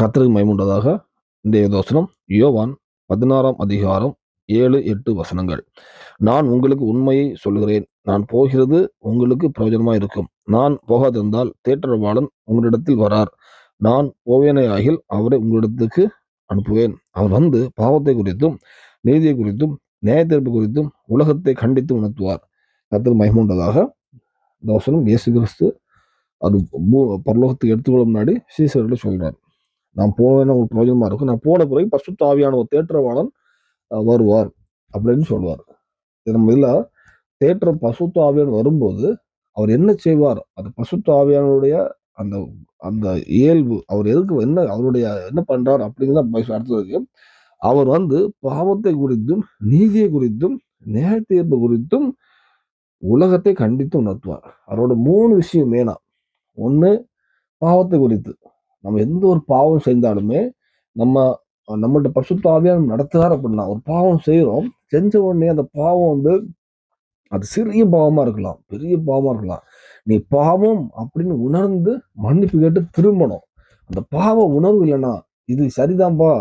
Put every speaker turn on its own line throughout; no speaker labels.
கத்தருக்கு மகிமையுண்டதாக இன்றைய தோசனம். யோவான் பதினாறாம் அதிகாரம் ஏழு எட்டு வசனங்கள். நான் உங்களுக்கு உண்மையை சொல்கிறேன் நான் போகிறது உங்களுக்கு பிரயோஜனமாக இருக்கும். நான் போகாதிருந்தால் தேற்றவாளன் உங்களிடத்தில் வரார். நான் போவேனேயாகில் அவரை உங்களிடத்துக்கு அனுப்புவேன். அவர் வந்து பாவத்தை குறித்தும் நீதியை குறித்தும் நியாயத்தீர்ப்பு குறித்தும் உலகத்தை கண்டித்து உணர்த்துவார். கர்த்தர் மயமுண்டதாக தோசனம். இயேசு கிறிஸ்து அது பூ- பரலோகத்துக்கு எடுத்துக்கொள்ள முன்னாடி சீசர்கிட்ட சொல்கிறார் நான் போவேன்னா ஒரு பிரயோஜனமாக இருக்கும். நான் போன பிறகு பசுத்த ஆவியான ஒரு தேற்றவாளன் வருவார் அப்படின்னு சொல்லுவார் நம்ம இதுல தேற்ற பசுத்த ஆவியான் வரும்போது அவர் என்ன செய்வார்? அந்த பசுத்த ஆவியானுடைய அந்த அந்த இயல்பு அவர் எதுக்கு என்ன அவருடைய என்ன பண்றார் அப்படிங்கிறத அடுத்தது அவர் வந்து பாவத்தை குறித்தும் நீதியை குறித்தும் நியாய தீர்ப்பு குறித்தும் உலகத்தை கண்டித்து உணர்த்துவார். அவரோட மூணு விஷயம் வேணாம் ஒன்று பாவத்தை குறித்து. நம்ம எந்த ஒரு பாவம் செய்தாலுமே நம்ம நம்மள்ட்ட பரிசுத்தாவியான நடத்துகிறார் அப்படின்னா ஒரு பாவம் செய்கிறோம் செஞ்ச உடனே அந்த பாவம் வந்து அது சிறிய பாவமாக இருக்கலாம் பெரிய பாவமாக இருக்கலாம். நீ பாவம் அப்படின்னு உணர்ந்து மன்னிப்பு கேட்டு திரும்பணும். அந்த பாவ உணர்வு இல்லைன்னா இது சரிதான்பா.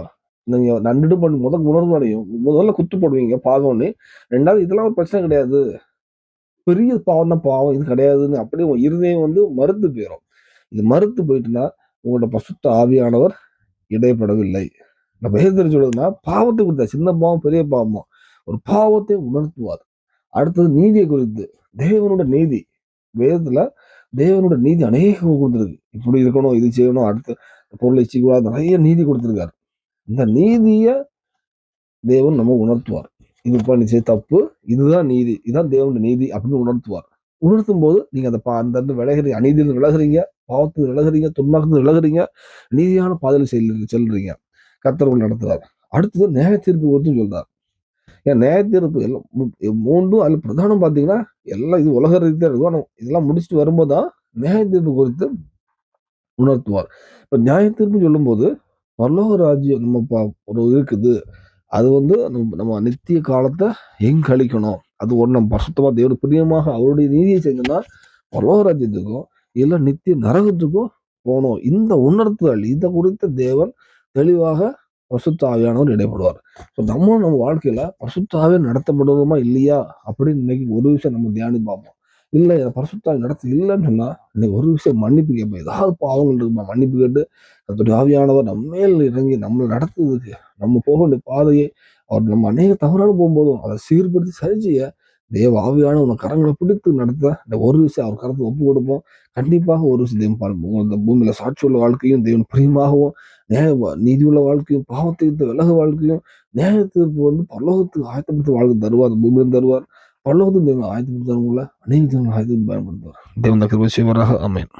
நீங்கள் நண்டு பண்ணி முதல் உணர்வு அடையும். முதல்ல குத்து போடுவீங்க பாவம்னு ரெண்டாவது இதெல்லாம் ஒரு பிரச்சனை கிடையாது. பெரிய பாவம் தான் பாவம் இது கிடையாதுன்னு அப்படியே இருதயம் வந்து மறுத்து போயிடும் இது மறுத்து போயிட்டுன்னா உங்களோட பசுத்த ஆவியானவர் இடைப்படவில்லை. நம்ம வேதத்தில் சொல்லுதுன்னா பாவத்தை குறித்த சின்ன பாவம் பெரிய பாவமோ ஒரு பாவத்தை உணர்த்துவார். அடுத்தது நீதியை குறித்து தேவனோட நீதி. வேதத்துல தேவனோட நீதி அநேக கொடுத்துருக்கு. இப்படி இருக்கணும் இது செய்யணும் அடுத்த பொருளை செய்யக்கூடாது நிறைய நீதி கொடுத்துருக்காரு. இந்த நீதிய தேவன் நம்ம உணர்த்துவார். இது பண்ணி செய்ய தப்பு இதுதான் நீதி இதுதான் தேவனுடைய நீதி அப்படின்னு உணர்த்துவார். உணர்த்தும் போது நீங்க அந்த பா- அந்த விலகிறீங்க அநீதியிலிருந்து விலகிறீங்க. பாவத்தில் விலகிறீங்க துன்மாக்கத்தில் விலகிறீங்க நீதியான பாதையில் செல் செல்றீங்க. கத்தர்கள் நடத்துறார். அடுத்தது நியாய தீர்ப்பு குறித்து சொல்றார். ஏன் நியாய தீர்ப்பு எல்லாம் மூன்றும் அதில் பிரதானம் பார்த்தீங்கன்னா எல்லாம் இது உலக ரீதியாக இருக்கும் ஆனால் இதெல்லாம் முடிச்சுட்டு வரும்போது தான் நியாய தீர்ப்பு குறித்து உணர்த்துவார். இப்போ நியாய தீர்ப்பு சொல்லும்போது பரலோக ராஜ்யம் நம்ம பா- ஒரு இருக்குது. அது வந்து நம்ம நம்ம நித்திய காலத்தை எங்க கழிக்கணும் அது ஒன்று நம்ம பரிசுத்தமா தேவனுக்கு பிரியமாக அவருடைய நீதியை செஞ்சோம்னா பரலோக ராஜ்யத்துக்கும் இல்லை நித்திய நரகத்துக்கும் போகணும் இந்த உணர்த்துதல் இதை குறித்த தேவன் தெளிவாக பசுத்தாவியானவர் இடைப்படுவார். ஸோ நம்ம நம்ம வாழ்க்கையில பசுத்தாவே நடத்தப்படுவோமா இல்லையா அப்படின்னு இன்னைக்கு ஒரு விஷயம் நம்ம தியானி பார்ப்போம். இல்லை பரிசுத்தாவி நடத்த இல்லைன்னு சொன்னா இன்னைக்கு ஒரு விஷயம் மன்னிப்பு கேட்போம். ஏதாவது பாவங்கள் இருக்குமா? மன்னிப்பு கேட்டு கர்த்தருடைய ஆவியானவர் நம்ம மேல் இறங்கி நம்மளை நடத்துறதுக்கு நம்ம போக வேண்டிய பாதையை அவர் நம்ம அநேக தவறான போகும்போதும் அதை சீர்படுத்தி சரி செய்ய தேவ ஆவியான உன் கரங்களை பிடித்து நடத்த இந்த ஒரு விஷயம் அவர் கரத்தை ஒப்பு கொடுப்போம். கண்டிப்பாக ஒரு விஷயம் தேவன் பார்ப்போம் இந்த பூமியில சாட்சி உள்ள வாழ்க்கையும் தேவன் பிரியமாகவும் நியாய நீதியுள்ள வாழ்க்கையும் பாவத்தை விலக வாழ்க்கையும் நேயத்துக்கு வந்து பல்லோகத்துக்கு ஆயத்தப்படுத்தி வாழ்க்கை தருவார். அந்த பூமியிலும் தருவார். பரலோகத்துக்கு தேவன் ஆயத்தப்படுத்துறவங்கள அநேக தேவன் ஆயத்தப்படுத்தி பயன்படுத்துவார். தேவன் தக்கர் செய்வாராக. அமேன்